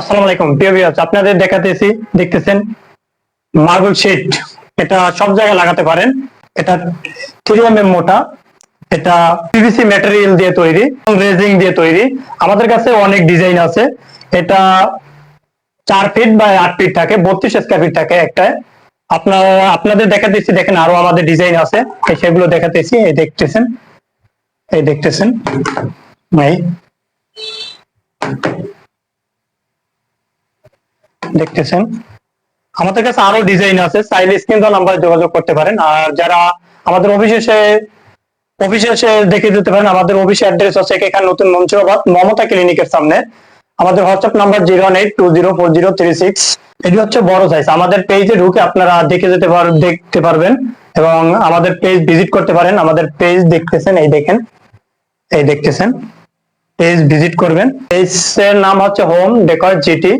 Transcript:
আসসালামু আলাইকুম। প্রিয় ভিউয়ার্স আপনাদের দেখাতেছি, দেখতেছেন মার্বেল শিট এটা সব জায়গায় লাগাতে পারেন। এটা এম মোটা। এটা পিভিসি ম্যাটেরিয়াল দিয়ে তৈরি রেজিং দিয়ে তৈরি। আমাদের কাছে অনেক ডিজাইন আছে। এটা চার ফিট বা আট ফিট থাকে, বত্রিশ স্কোয়ার ফিট থাকে একটা। আপনার, আপনাদের দেখাতেছি, দেখেন আরও আমাদের ডিজাইন আছে। সেগুলো দেখাতেছি, এই দেখতেছেন। এই দেখতেছেন। এই দেখতেছেন। আমাদের কাছে আরও ডিজাইন আছে, চাইলে স্ক্রিন নাম্বার যোগাযোগ করতে পারেন। আর যারা আমাদের অফিসে এসে অফিসে এসে দেখে দিতে পারেন, আমাদের অফিস অ্যাড্রেস আছে এখানে নতুন মঞ্চবাদ মমতা ক্লিনিকের সামনে। আমাদের WhatsApp number zero eight two zero four zero three six এটি হচ্ছে বড় সাইজ আমাদের পেজে ঢুকে আপনারা দেখে যেতে পার, দেখতে পারবেন এবং আমাদের পেজ ভিজিট করতে পারেন। আমাদের পেজ দেখতেছেন, এই দেখেন, এই দেখতেছেন পেজ ভিজিট করবেন। পেজের নাম হচ্ছে হোম ডেকর জিটি